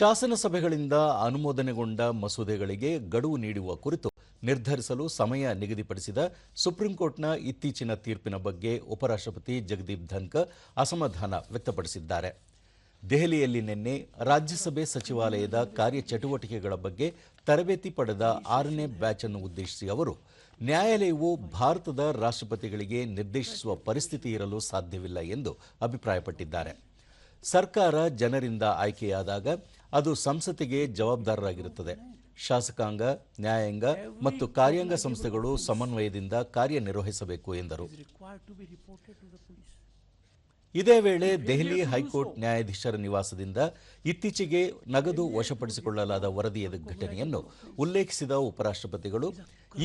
ಶಾಸನಸಭೆಗಳಿಂದ ಅನುಮೋದನೆಗೊಂಡ ಮಸೂದೆಗಳಿಗೆ ಗಡುವು ನೀಡುವ ಕುರಿತು ನಿರ್ಧರಿಸಲು ಸಮಯ ನಿಗದಿಪಡಿಸಿದ ಸುಪ್ರೀಂ ಕೋರ್ಟ್ನ ಇತ್ತೀಚಿನ ತೀರ್ಪಿನ ಬಗ್ಗೆ ಉಪರಾಷ್ಟ್ರಪತಿ ಜಗದೀಪ್ ಧನ್ಕರ್ ಅಸಮಾಧಾನ ವ್ಯಕ್ತಪಡಿಸಿದ್ದಾರೆ. ದೆಹಲಿಯಲ್ಲಿ ನಿನ್ನೆ ರಾಜ್ಯಸಭೆ ಸಚಿವಾಲಯದ ಕಾರ್ಯಚಟುವಟಿಕೆಗಳ ಬಗ್ಗೆ ತರಬೇತಿ ಪಡೆದ ಆರನೇ ಬ್ಯಾಚ್ ಅನ್ನು ಉದ್ದೇಶಿಸಿ ಅವರು, ನ್ಯಾಯಾಲಯವು ಭಾರತದ ರಾಷ್ಟ್ರಪತಿಗಳಿಗೆ ನಿರ್ದೇಶಿಸುವ ಪರಿಸ್ಥಿತಿ ಇರಲು ಸಾಧ್ಯವಿಲ್ಲ ಎಂದು ಅಭಿಪ್ರಾಯಪಟ್ಟಿದ್ದಾರೆ. ಸರ್ಕಾರ ಜನರಿಂದ ಆಯ್ಕೆಯಾದಾಗ ಅದು ಸಂಸತ್ತಿಗೆ ಜವಾಬ್ದಾರರಾಗಿರುತ್ತದೆ ಶಾಸಕಾಂಗ, ನ್ಯಾಯಾಂಗ ಮತ್ತು ಕಾರ್ಯಾಂಗ ಸಂಸ್ಥೆಗಳು ಸಮನ್ವಯದಿಂದ ಕಾರ್ಯನಿರ್ವಹಿಸಬೇಕು ಎಂದರು. ಇದೇ ವೇಳೆ ದೆಹಲಿ ಹೈಕೋರ್ಟ್ ನ್ಯಾಯಾಧೀಶರ ನಿವಾಸದಿಂದ ಇತ್ತೀಚೆಗೆ ನಗದು ವಶಪಡಿಸಿಕೊಳ್ಳಲಾದ ವರದಿಯ ಘಟನೆಯನ್ನು ಉಲ್ಲೇಖಿಸಿದ ಉಪರಾಷ್ಟ್ರಪತಿಗಳು,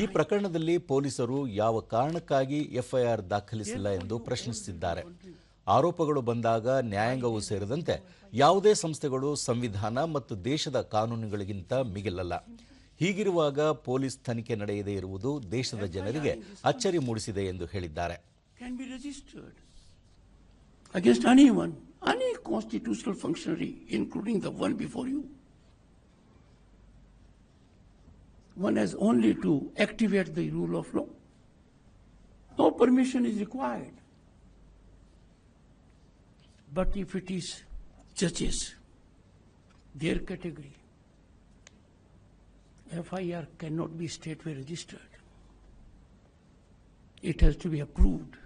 ಈ ಪ್ರಕರಣದಲ್ಲಿ ಪೊಲೀಸರು ಯಾವ ಕಾರಣಕ್ಕಾಗಿ ಎಫ್ಐಆರ್ ದಾಖಲಿಸಿಲ್ಲ ಎಂದು ಪ್ರಶ್ನಿಸಿದ್ದಾರೆ ಆರೋಪಗಳು ಬಂದಾಗ ನ್ಯಾಯಾಂಗವೂ ಸೇರಿದಂತೆ ಯಾವುದೇ ಸಂಸ್ಥೆಗಳು ಸಂವಿಧಾನ ಮತ್ತು ದೇಶದ ಕಾನೂನುಗಳಿಗಿಂತ ಮಿಗಿಲಲ್ಲ ಹೀಗಿರುವಾಗ ಪೊಲೀಸ್ ತನಿಖೆ ನಡೆಯದೇ ಇರುವುದು ದೇಶದ ಜನರಿಗೆ ಅಚ್ಚರಿ ಮೂಡಿಸಿದೆ ಎಂದು ಹೇಳಿದ್ದಾರೆ. One has only to activate the rule of law. No permission is required. But if it is judges, their category, FIR cannot be stateway registered. It has to be approved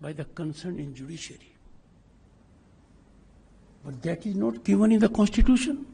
by the concern in judiciary. But that is not given in the constitution.